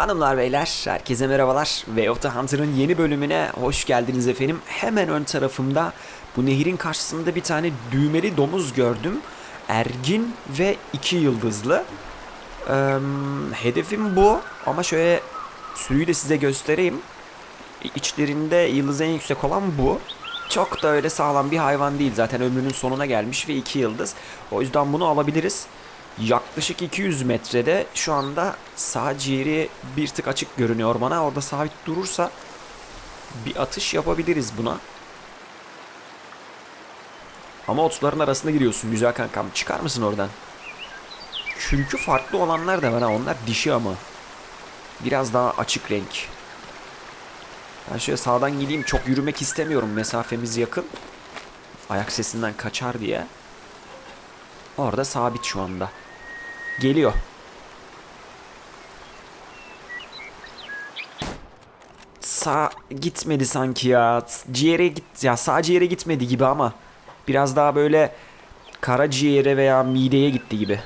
Hanımlar beyler herkese merhabalar. Way of the Hunter'ın yeni bölümüne hoş geldiniz efendim. Hemen ön tarafımda bu nehrin karşısında bir tane düğmeli domuz gördüm. Ergin ve iki yıldızlı. Eee, hedefim bu ama şöyle sürüyü de size göstereyim. İçlerinde yıldız en yüksek olan bu. Çok da öyle sağlam bir hayvan değil. Zaten ömrünün sonuna gelmiş ve iki yıldız. O yüzden bunu alabiliriz. Yaklaşık 200 metrede şu anda sağ ciğeri bir tık açık görünüyor bana. Orada sabit durursa bir atış yapabiliriz buna. Ama otların arasında giriyorsun güzel kankam. Çıkar mısın oradan? Kürkü farklı olanlar da var ha. Onlar dişi ama. Biraz daha açık renk. Ben şöyle sağdan gideyim. Çok yürümek istemiyorum. Mesafemiz yakın. Ayak sesinden kaçar diye. Orada sabit şu anda. Geliyor. Sağ gitmedi sanki ya. Ciğere git ya sağ ciğere gitmedi gibi ama biraz daha böyle karaciğere veya mideye gitti gibi.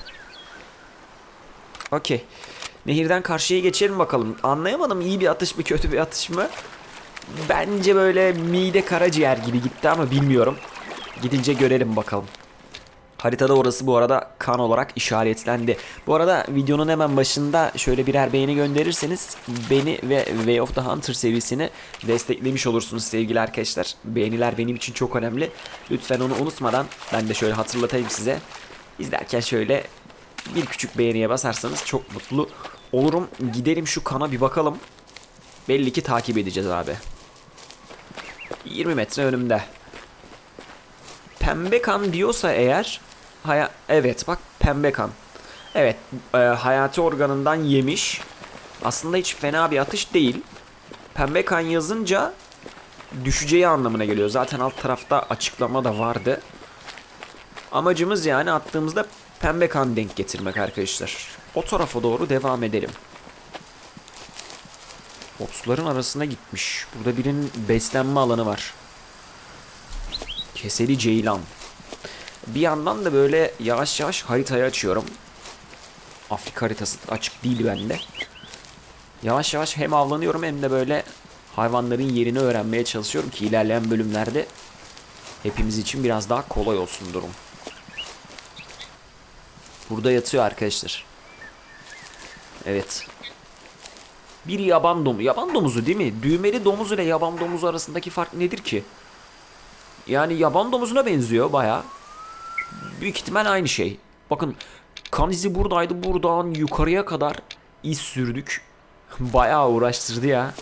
Okey. Nehirden karşıya geçelim bakalım. Anlayamadım iyi bir atış mı kötü bir atış mı? Bence böyle mide karaciğer gibi gitti ama bilmiyorum. Gidince görelim bakalım. Haritada orası bu arada kan olarak işaretlendi. Bu arada videonun hemen başında şöyle birer beğeni gönderirseniz beni ve Way of the Hunter serisini desteklemiş olursunuz sevgili arkadaşlar. Beğeniler benim için çok önemli. Lütfen onu unutmadan ben de şöyle hatırlatayım size. İzlerken şöyle bir küçük beğeniye basarsanız çok mutlu olurum. Gidelim şu kana bir bakalım. Belli ki takip edeceğiz abi. 20 metre önümde. Pembe kan diyorsa eğer haya evet bak pembe kan. Evet e, hayati organından yemiş. Aslında hiç fena bir atış değil. Pembe kan yazınca düşeceği anlamına geliyor. Zaten alt tarafta açıklama da vardı. Amacımız yani attığımızda pembe kan denk getirmek arkadaşlar. O tarafa doğru devam edelim. Otların arasına gitmiş. Burada birinin beslenme alanı var. Keseli Ceylan. Bir yandan da böyle yavaş yavaş haritayı açıyorum. Afrika haritası açık değil bende. Yavaş yavaş hem avlanıyorum hem de böyle hayvanların yerini öğrenmeye çalışıyorum ki ilerleyen bölümlerde hepimiz için biraz daha kolay olsun durum. Burada yatıyor arkadaşlar. Evet. Bir yaban domuzu. Yaban domuzu değil mi? Düğmeli domuz ile yaban domuzu arasındaki fark nedir ki? Yani yaban domuzuna benziyor baya. Büyük ihtimal aynı şey. Bakın kan izi buradaydı. Buradan yukarıya kadar iz sürdük. Bayağı uğraştırdı ya.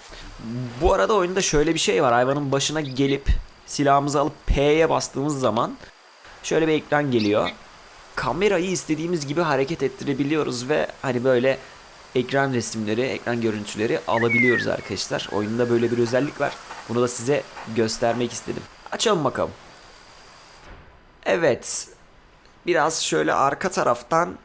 Bu arada oyunda şöyle bir şey var. Hayvanın başına gelip silahımızı alıp P'ye bastığımız zaman şöyle bir ekran geliyor. Kamerayı istediğimiz gibi hareket ettirebiliyoruz ve hani böyle ekran resimleri, ekran görüntüleri alabiliyoruz arkadaşlar. Oyunda böyle bir özellik var. Bunu da size göstermek istedim. Açalım bakalım. Evet. Biraz şöyle arka taraftan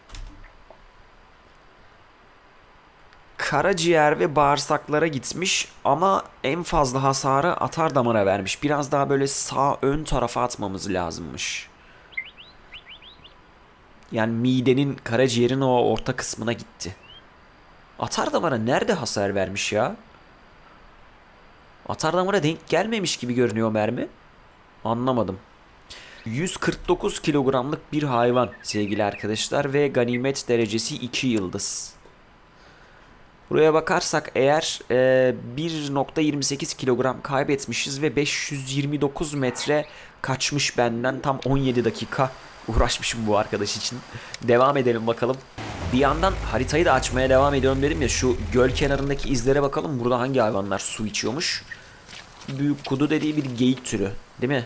karaciğer ve bağırsaklara gitmiş ama en fazla hasarı atar damara vermiş. Biraz daha böyle sağ ön tarafa atmamız lazımmış. Yani midenin karaciğerin o orta kısmına gitti. Atar damara nerede hasar vermiş ya? Atar damara denk gelmemiş gibi görünüyor mermi. Anlamadım. 149 kilogramlık bir hayvan sevgili arkadaşlar ve ganimet derecesi 2 yıldız. Buraya bakarsak eğer e, 1.28 kilogram kaybetmişiz ve 529 metre kaçmış benden tam 17 dakika uğraşmışım bu arkadaş için. Devam edelim bakalım. Bir yandan haritayı da açmaya devam ediyorum dedim ya şu göl kenarındaki izlere bakalım burada hangi hayvanlar su içiyormuş. Büyük kudu dediği bir geyik türü değil mi?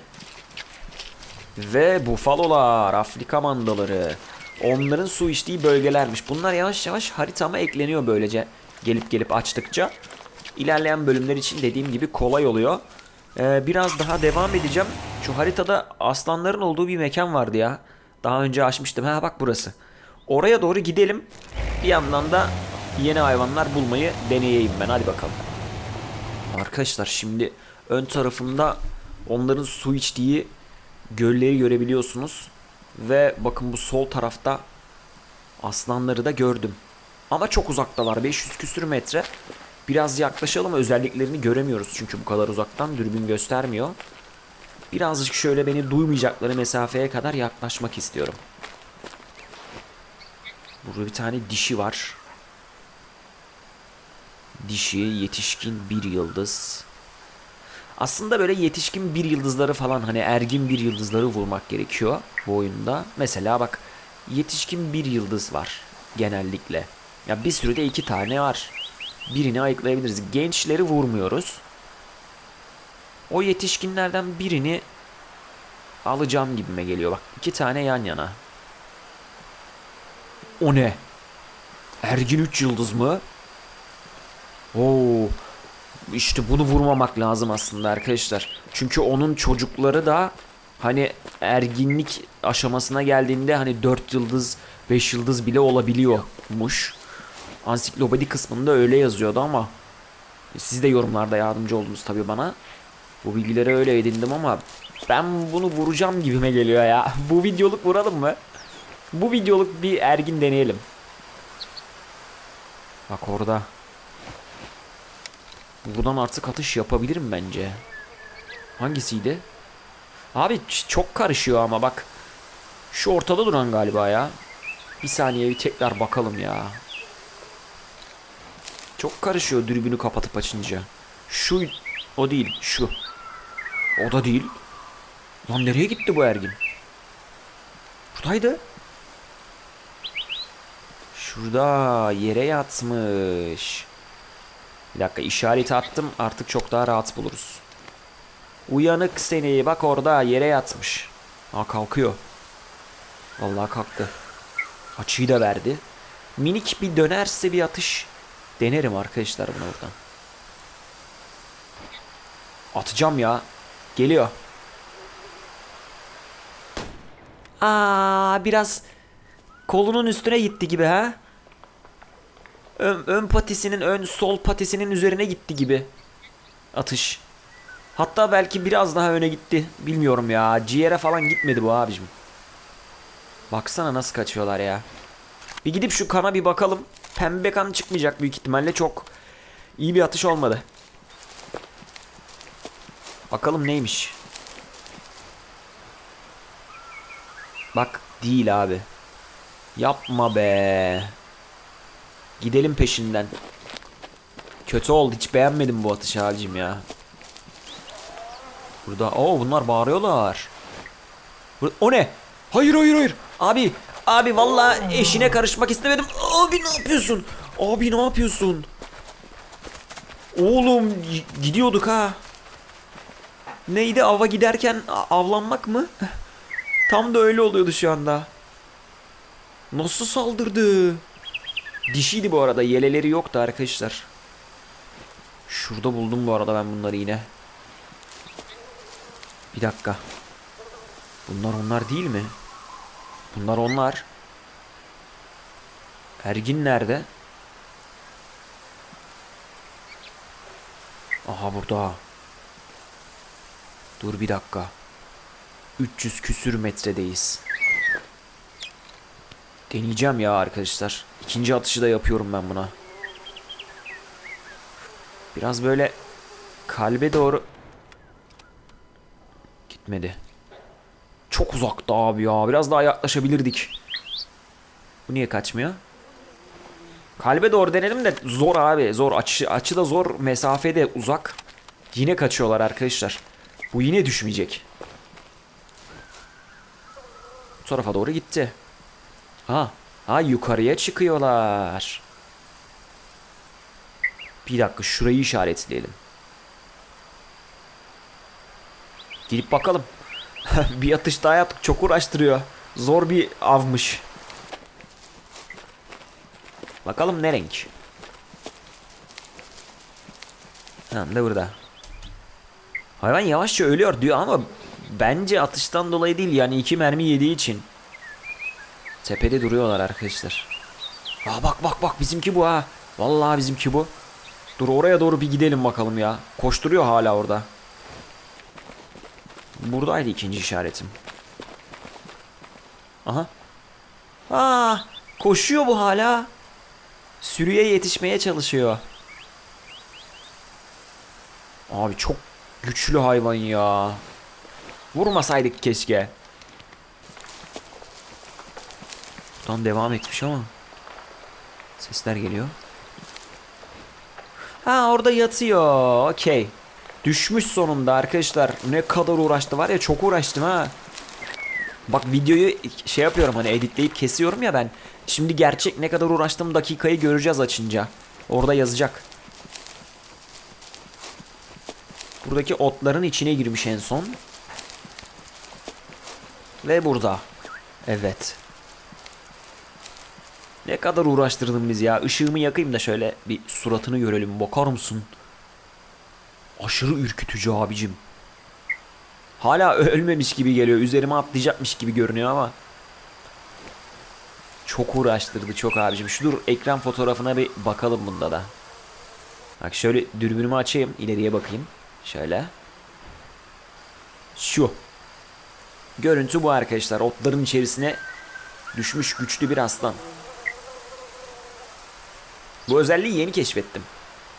Ve bufalolar, Afrika mandaları. Onların su içtiği bölgelermiş. Bunlar yavaş yavaş haritama ekleniyor böylece. Gelip gelip açtıkça. İlerleyen bölümler için dediğim gibi kolay oluyor. Ee, biraz daha devam edeceğim. Şu haritada aslanların olduğu bir mekan vardı ya. Daha önce açmıştım. Ha bak burası. Oraya doğru gidelim. Bir yandan da yeni hayvanlar bulmayı deneyeyim ben. Hadi bakalım. Arkadaşlar şimdi ön tarafımda onların su içtiği gölleri görebiliyorsunuz. Ve bakın bu sol tarafta aslanları da gördüm. Ama çok uzaktalar. 500 küsür metre. Biraz yaklaşalım. Özelliklerini göremiyoruz çünkü bu kadar uzaktan dürbün göstermiyor. Birazcık şöyle beni duymayacakları mesafeye kadar yaklaşmak istiyorum. Burada bir tane dişi var. Dişi, yetişkin bir yıldız. Aslında böyle yetişkin bir yıldızları falan hani ergin bir yıldızları vurmak gerekiyor bu oyunda. Mesela bak yetişkin bir yıldız var genellikle. Ya bir sürü de iki tane var. Birini ayıklayabiliriz. Gençleri vurmuyoruz. O yetişkinlerden birini alacağım gibime geliyor. Bak iki tane yan yana. O ne? Ergin 3 yıldız mı? Oo. İşte bunu vurmamak lazım aslında arkadaşlar. Çünkü onun çocukları da hani erginlik aşamasına geldiğinde hani 4 yıldız 5 yıldız bile olabiliyormuş. Ansiklopedi kısmında öyle yazıyordu ama siz de yorumlarda yardımcı oldunuz tabii bana. Bu bilgileri öyle edindim ama ben bunu vuracağım gibime geliyor ya. Bu videoluk vuralım mı? Bu videoluk bir ergin deneyelim. Bak orada. Buradan artık atış yapabilirim bence. Hangisiydi? Abi çok karışıyor ama bak. Şu ortada duran galiba ya. Bir saniye bir tekrar bakalım ya. Çok karışıyor dürbünü kapatıp açınca. Şu o değil şu. O da değil. Lan nereye gitti bu Ergin? Buradaydı. Şurada yere yatmış. Bir dakika işareti attım artık çok daha rahat buluruz. Uyanık seni bak orada yere yatmış. Ha kalkıyor. Vallahi kalktı. Açıyı da verdi. Minik bir dönerse bir atış denerim arkadaşlar bunu oradan. Atacağım ya. Geliyor. Aa biraz kolunun üstüne gitti gibi ha. Ön, ön patisinin ön sol patisinin üzerine gitti gibi. Atış. Hatta belki biraz daha öne gitti. Bilmiyorum ya. Ciğere falan gitmedi bu abicim. Baksana nasıl kaçıyorlar ya. Bir gidip şu kana bir bakalım. Pembe kan çıkmayacak büyük ihtimalle çok iyi bir atış olmadı. Bakalım neymiş. Bak değil abi. Yapma be. Gidelim peşinden. Kötü oldu. Hiç beğenmedim bu atış halicim ya. Burada o bunlar bağırıyorlar. O ne? Hayır hayır hayır. Abi abi vallahi eşine karışmak istemedim. Abi ne yapıyorsun? Abi ne yapıyorsun? Oğlum gidiyorduk ha. Neydi ava giderken avlanmak mı? Tam da öyle oluyordu şu anda. Nasıl saldırdı? Dişiydi bu arada. Yeleleri yoktu arkadaşlar. Şurada buldum bu arada ben bunları yine. Bir dakika. Bunlar onlar değil mi? Bunlar onlar. Ergin nerede? Aha burada. Dur bir dakika. 300 küsür metredeyiz. Deneyeceğim ya arkadaşlar. İkinci atışı da yapıyorum ben buna. Biraz böyle kalbe doğru gitmedi. Çok uzakta abi ya. Biraz daha yaklaşabilirdik. Bu niye kaçmıyor? Kalbe doğru denedim de zor abi. Zor. Açı, açı da zor. Mesafede uzak. Yine kaçıyorlar arkadaşlar. Bu yine düşmeyecek. Bu tarafa doğru gitti. Ha. Ha yukarıya çıkıyorlar. Bir dakika şurayı işaretleyelim. Gidip bakalım. bir atış daha yaptık. Çok uğraştırıyor. Zor bir avmış. Bakalım ne renk? Hem de burada. Hayvan yavaşça ölüyor diyor ama bence atıştan dolayı değil yani iki mermi yediği için. Tepede duruyorlar arkadaşlar. Aa bak bak bak bizimki bu ha. Vallahi bizimki bu. Dur oraya doğru bir gidelim bakalım ya. Koşturuyor hala orada. Buradaydı ikinci işaretim. Aha. Aa, koşuyor bu hala. Sürüye yetişmeye çalışıyor. Abi çok güçlü hayvan ya. Vurmasaydık keşke. Buradan devam etmiş ama. Sesler geliyor. Ha orada yatıyor. Okey. Düşmüş sonunda arkadaşlar. Ne kadar uğraştı var ya çok uğraştım ha. Bak videoyu şey yapıyorum hani editleyip kesiyorum ya ben. Şimdi gerçek ne kadar uğraştığım dakikayı göreceğiz açınca. Orada yazacak. Buradaki otların içine girmiş en son. Ve burada. Evet. Ne kadar uğraştırdın biz ya. Işığımı yakayım da şöyle bir suratını görelim. Bakar mısın? Aşırı ürkütücü abicim. Hala ölmemiş gibi geliyor. Üzerime atlayacakmış gibi görünüyor ama. Çok uğraştırdı çok abicim. Şu dur ekran fotoğrafına bir bakalım bunda da. Bak şöyle dürbünümü açayım. ileriye bakayım. Şöyle. Şu. Görüntü bu arkadaşlar. Otların içerisine düşmüş güçlü bir aslan. Bu özelliği yeni keşfettim.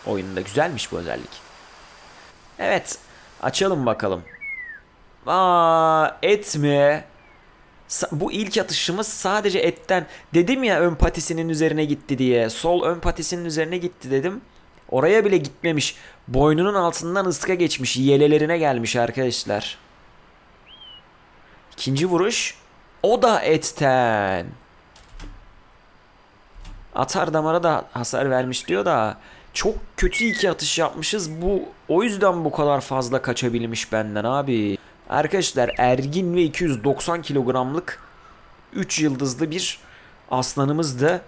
Oyunda güzelmiş bu özellik. Evet. Açalım bakalım. Aa, et mi? Bu ilk atışımız sadece etten. Dedim ya ön patisinin üzerine gitti diye. Sol ön patisinin üzerine gitti dedim. Oraya bile gitmemiş. Boynunun altından ıska geçmiş. Yelelerine gelmiş arkadaşlar. İkinci vuruş. O da etten. Atar damara da hasar vermiş diyor da çok kötü iki atış yapmışız. Bu o yüzden bu kadar fazla kaçabilmiş benden abi. Arkadaşlar ergin ve 290 kilogramlık 3 yıldızlı bir aslanımızdı.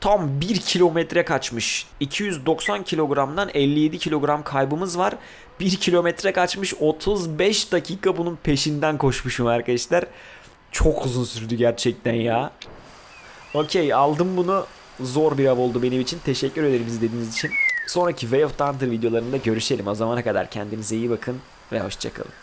Tam 1 kilometre kaçmış. 290 kilogramdan 57 kilogram kaybımız var. 1 kilometre kaçmış 35 dakika bunun peşinden koşmuşum arkadaşlar. Çok uzun sürdü gerçekten ya. Okey aldım bunu. Zor bir av oldu benim için. Teşekkür ederim izlediğiniz için. Sonraki Way of Thunder videolarında görüşelim. O zamana kadar kendinize iyi bakın ve hoşçakalın.